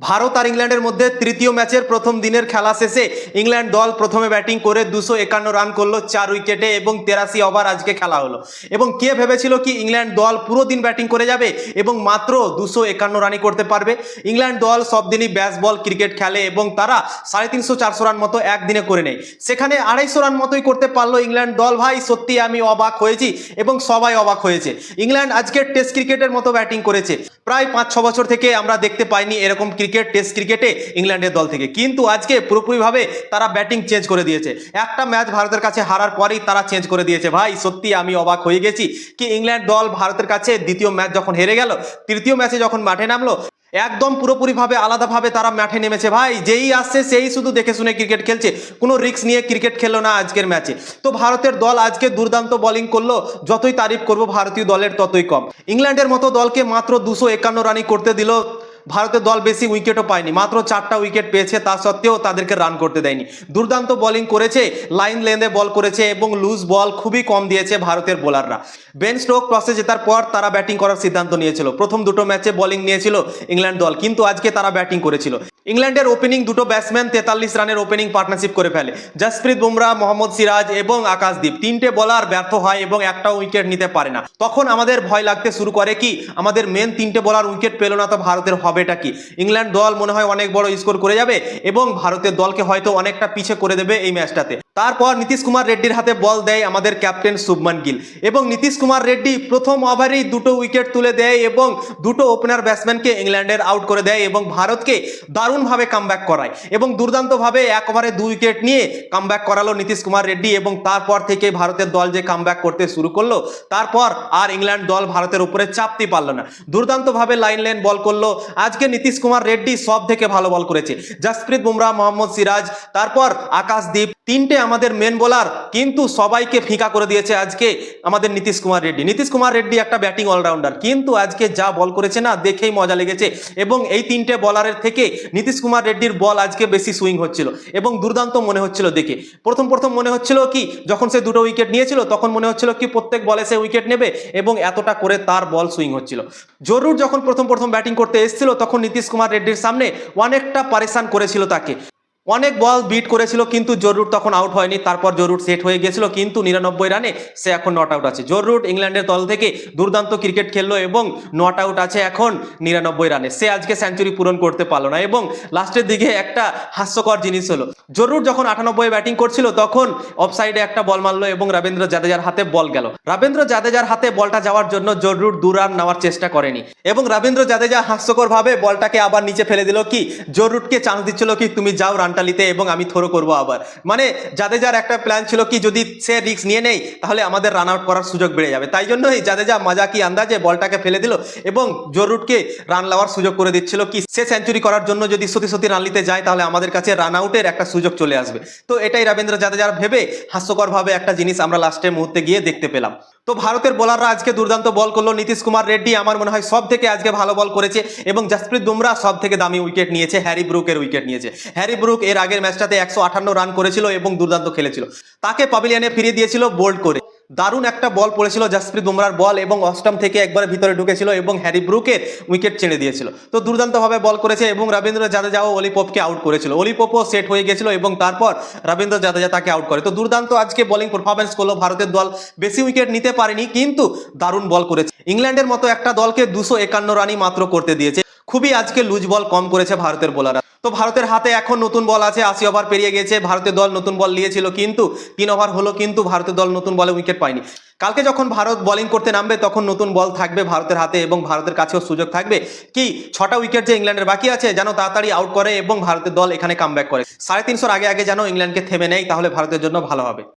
ভারত আর ইংল্যান্ডের মধ্যে তৃতীয় ম্যাচের প্রথম দিনের খেলা শেষে ইংল্যান্ড দল প্রথমে ব্যাটিং করে দুশো একান্ন রান করল, চার উইকেটে এবং তেরাশি ওভার আজকে খেলা হলো। এবং কে ভেবেছিল কি ইংল্যান্ড দল পুরো দিন ব্যাটিং করে যাবে এবং মাত্র দুশো একান্ন রানই করতে পারবে? ইংল্যান্ড দল সব দিনই ব্যাস বল, ক্রিকেট খেলে এবং তারা সাড়ে তিনশো চারশো রান মতো একদিনে করে নেয়। সেখানে আড়াইশো রান মতোই করতে পারল ইংল্যান্ড দল। ভাই, সত্যি আমি অবাক হয়েছি এবং সবাই অবাক হয়েছে। ইংল্যান্ড আজকে টেস্ট ক্রিকেটের মতো ব্যাটিং করেছে। প্রায় পাঁচ ছ বছর থেকে আমরা দেখতে পাইনি এরকম ক্রিকেট টেস্ট ক্রিকেটে ইংল্যান্ডের দল থেকে। কিন্তু আজকে পুরোপুরিভাবে তারা ব্যাটিং চেঞ্জ করে দিয়েছে। একটা ম্যাচ ভারতের কাছে হারার পরেই তারা চেঞ্জ করে দিয়েছে। ভাই, সত্যি আমি অবাক হয়ে গেছি কি ইংল্যান্ড দল ভারতের কাছে দ্বিতীয় ম্যাচ যখন হেরে গেল, তৃতীয় ম্যাচে যখন মাঠে নামলো, একদম পুরোপুরিভাবে আলাদাভাবে তারা মাঠে নেমেছে। ভাই, যেই আসছে সেই শুধু দেখে শুনে ক্রিকেট খেলছে। কোনো রিস্ক নিয়ে ক্রিকেট খেললো না আজকের ম্যাচে। তো ভারতের দল আজকে দুর্দান্ত বোলিং করল, যতই তারিফ করব ভারতীয় দলের ততই কম। ইংল্যান্ডের মতো দলকে মাত্র দুশো একান্ন রানই করতে দিল ভারতের দল বেশি উইকেটও পায়নি, মাত্র চারটা উইকেট পেয়েছে, তা সত্ত্বেও তাদেরকে রান করতে দেয়নি। দুর্দান্ত বোলিং করেছে লাইন লেন্থে বল করেছে এবং লুজ বল খুবই কম দিয়েছে ভারতের বোলাররা বেন স্টোক টসে জেতার পর তারা ব্যাটিং করার সিদ্ধান্ত নিয়েছিল। প্রথম দুটো ম্যাচে বোলিং নিয়েছিল ইংল্যান্ড দল, কিন্তু আজকে তারা ব্যাটিং করেছিল। ইংল্যান্ডের ওপেনিং দুটো ব্যাটসম্যান তেতাল্লিশ রানের ওপেনিং পার্টনারশিপ করে ফেলে। জাসপ্রীত বুমরা মোহাম্মদ সিরাজ এবং আকাশদীপ তিনটে বলার ব্যর্থ হয় এবং একটা উইকেট নিতে পারে না। তখন আমাদের ভয় লাগতে শুরু করে কি? আমাদের মেন তিনটে বলার উইকেট পেল না তো ভারতের হবেটা কি? ইংল্যান্ড দল মনে হয় অনেক বড় স্কোর করে যাবে এবং ভারতের দলকে হয়তো অনেকটা পিছে করে দেবে এই ম্যাচটাতে তারপর নীতিশ কুমার রেড্ডির হাতে বল দেয় আমাদের ক্যাপ্টেন শুভমান গিল। এবং নীতিশ কুমার রেড্ডি প্রথম ওভারেই দুটো উইকেট তুলে দেয় এবং দুটো ওপেনার ব্যাটসম্যানকে ইংল্যান্ডের আউট করে দেয় এবং ভারতকে দারুণভাবে কামব্যাক করায়। এবং দুর্দান্তভাবে এক ওভারে দু উইকেট নিয়ে কামব্যাক করালো নীতিশ কুমার রেড্ডি এবং তারপর থেকে ভারতের দল যে কামব্যাক করতে শুরু করল, তারপর আর ইংল্যান্ড দল ভারতের উপরে চাপতে পারল না। দুর্দান্তভাবে লাইন লাইন বল করল। আজকে নীতিশ কুমার রেড্ডি সব থেকে ভালো বল করেছে। জাসপ্রীত বুমরা মোহাম্মদ সিরাজ, তারপর আকাশদীপ, তিনটে আমাদের মেন বোলার কিন্তু সবাইকে ফিকা করে দিয়েছে আজকে আমাদের নীতিশ কুমার রেড্ডি। নীতিশ কুমার রেড্ডি একটা ব্যাটিং অলরাউন্ডার কিন্তু আজকে যা বল করেছে না, দেখেই মজা লেগেছে। এবং এই তিনটে বলারের থেকে নীতিশ কুমার রেড্ডির বল আজকে বেশি সুইং হচ্ছিল। এবং দুর্দান্ত মনে হচ্ছিল দেখে। প্রথম প্রথম মনে হচ্ছিল কি, যখন সে দুটো উইকেট নিয়েছিল, তখন মনে হচ্ছিল কি, প্রত্যেক বলে সে উইকেট নেবে এবং এতটা করে তার বল সুইং হচ্ছিল। জরুর যখন প্রথম প্রথম ব্যাটিং করতে এসেছিল, তখন নীতিশ কুমার রেড্ডির সামনে অনেকটা পারেশান করেছিল তাকে। অনেক বল বিট করেছিল, কিন্তু জরুর তখন আউট হয়নি। তারপর জরুর সেট হয়ে গেছিল, কিন্তু নিরানব্বই রানে সে এখন নট আউট আছে। জরুর ইংল্যান্ডের দল থেকে দুর্দান্ত ক্রিকেট খেললো এবং নট আউট আছে এখন নিরানব্বই রানে সে আজকে সেঞ্চুরি পূরণ করতে পারল না এবং লাস্টের দিকে একটা হাস্যকর জিনিস হলো, জরুর যখন আটানব্বই ব্যাটিং করছিল, তখন অফসাইডে একটা বল মারলো এবং রবীন্দ্র জাদেজার হাতে বল গেল। রবীন্দ্র জাদেজার হাতে বলটা যাওয়ার জন্য জরুর দু রান নেওয়ার চেষ্টা করেনি এবং রবীন্দ্র জাদেজা হাস্যকর ভাবে বলটাকে আবার নিচে ফেলে দিল কি, জরুরকে চান্স দিচ্ছিল কি, তুমি যাও রানটা নিতে এবং আমি থ্রো করব আবার। মানে জাদেজার একটা প্ল্যান ছিল কি যদি সে রিস্ক নিয়ে নেই, তাহলে আমাদের রান আউট করার সুযোগ বেড়ে যাবে। তাই জন্যই জাদেজা মাজাকি আন্দাজে বলটাকে ফেলে দিল এবং জরুরকে রান নেওয়ার সুযোগ করে দিচ্ছিল কি সে সেঞ্চুরি করার জন্য যদি সত্যি সত্যি রান নিতে যায়, তাহলে আমাদের কাছে রান আউটের একটা সুযোগ চলে আসবে। তো এটাই রবীন্দ্র জাদেজার ভেবে হাস্যকরভাবে একটা জিনিস আমরা লাস্টের মুহূর্তে গিয়ে দেখতে পেলাম। তো ভারতের বোলাররা আজকে দুর্দান্ত বল করল। নীতিশ কুমার রেড্ডি আমার মনে হয় সব থেকে আজকে ভালো বল করেছে এবং জাসপ্রীত বুমরা সব থেকে দামি উইকেট নিয়েছে। হ্যারি ব্রুকের উইকেট নিয়েছে। হ্যারি ব্রুক এর আগের ম্যাচটাতে একশো আটান্ন রান করেছিল এবং দুর্দান্ত খেলেছিল। তাকে পাবিলিয়ানে ফিরিয়ে দিয়েছিল বোল্ড করে। দারুণ একটা বল পড়েছিল জাসপ্রীত বুমরার বল এবং অষ্টম থেকে একবারে ভিতরে ঢুকেছিল এবং হ্যারি ব্রুকের উইকেট ছেড়ে দিয়েছিল। তো দুর্দান্তভাবে বল করেছে এবং রবীন্দ্র জাদেজাও অলিপপকে আউট করেছিল। অলিপপও সেট হয়ে গেছিল এবং তারপর রবীন্দ্র জাদেজা তাকে আউট করে। তো দুর্দান্ত আজকে বোলিং পারফরমেন্স করল ভারতের দল। বেশি উইকেট নিতে পারেনি, কিন্তু দারুণ বল করেছে। ইংল্যান্ডের মতো একটা দলকে দুশো একান্ন রানই মাত্র করতে দিয়েছে। খুবই আজকে লুজ বল কম করেছে ভারতের বোলাররা তো ভারতের হাতে এখন নতুন বল আছে, আশি ওভার পেরিয়ে গেছে ভারতের দল নতুন বল নিয়েছিল কিন্তু, তিন ওভার হলো কিন্তু ভারতের দল নতুন বলে উইকেট পায়নি। কালকে যখন ভারত বোলিং করতে নামবে, তখন নতুন বল থাকবে ভারতের হাতে এবং ভারতের কাছেও সুযোগ থাকবে। কি, ছটা উইকেট যে ইংল্যান্ডের বাকি আছে, যেন তাড়াতাড়ি আউট করে এবং ভারতের দল এখানে কামব্যাক করে। সাড়ে তিনশোর আগে আগে যেন ইংল্যান্ডকে থেমে নেয়, তাহলে ভারতের জন্য ভালো হবে।